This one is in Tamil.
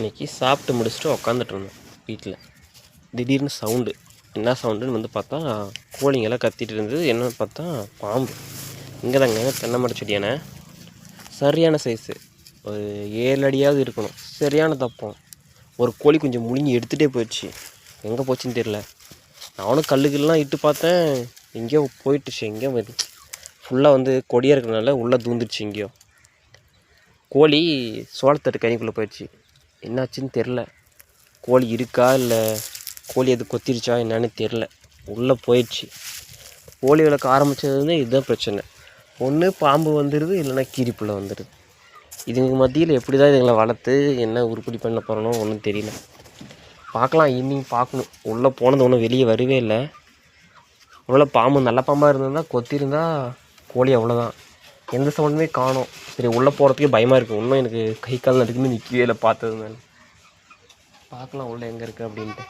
இன்னைக்கு சாப்பிட்டு முடிச்சுட்டு உக்காந்துட்டு இருந்தோம் வீட்டில் திடீர்னு சவுண்டு என்ன சவுண்டுன்னு வந்து பார்த்தா கோழிங்கெல்லாம் கத்திட்டு இருந்தது. என்னன்னு பார்த்தா பாம்பு. இங்கே தாங்க தென்னை மர செடியான. சரியான சைஸு ஒரு ஏழு அடியாவது இருக்கணும். சரியான தப்பம். ஒரு கோழி கொஞ்சம் முழுங்கி எடுத்துகிட்டே போயிடுச்சு. எங்கே போச்சுன்னு தெரில நானும் கல்லுக்கெல்லாம் இட்டு பார்த்தேன். எங்கேயோ போயிட்டுச்சு. எங்கேயோ ஃபுல்லாக வந்து கொடியாக இருக்கிறனால உள்ளே தூந்துடுச்சு எங்கேயோ. கோழி சோளத்தட்டு கனிக்குள்ளே போயிடுச்சு. என்னாச்சுன்னு தெரில கோழி இருக்கா இல்லை கோழி எது கொத்திருச்சா என்னன்னு தெரில உள்ளே போயிடுச்சு. கோழி வளர்க்க ஆரம்பித்ததுலேருந்து இதுதான் பிரச்சனை. ஒன்று பாம்பு வந்துடுது இல்லைன்னா கீரிப்புள்ள வந்துடுது இதுங்க மத்தியில் எப்படி தான் இதுங்களை வளர்த்து என்ன உருப்படி பண்ண போகிறனோ ஒன்றும் தெரியல. பார்க்கலாம் ஈவினிங் பார்க்கணும். உள்ளே போனது ஒன்றும் வெளியே வரவே இல்லை. ஒருவேளை பாம்பு நல்ல பாம்பாக இருந்திருந்தால் கொத்திருந்தால் கோழி அவ்வளோதான் எந்த சவுண்டுமே காணும். சரி உள்ளே போகிறதுக்கே பயமாக இருக்குது இன்னும் எனக்கு கை கால் நடுக்குன்னு நிற்கவே இல்லை பார்த்ததுனால பார்க்கலாம் உள்ளே எங்கே இருக்குது அப்படின்ட்டு.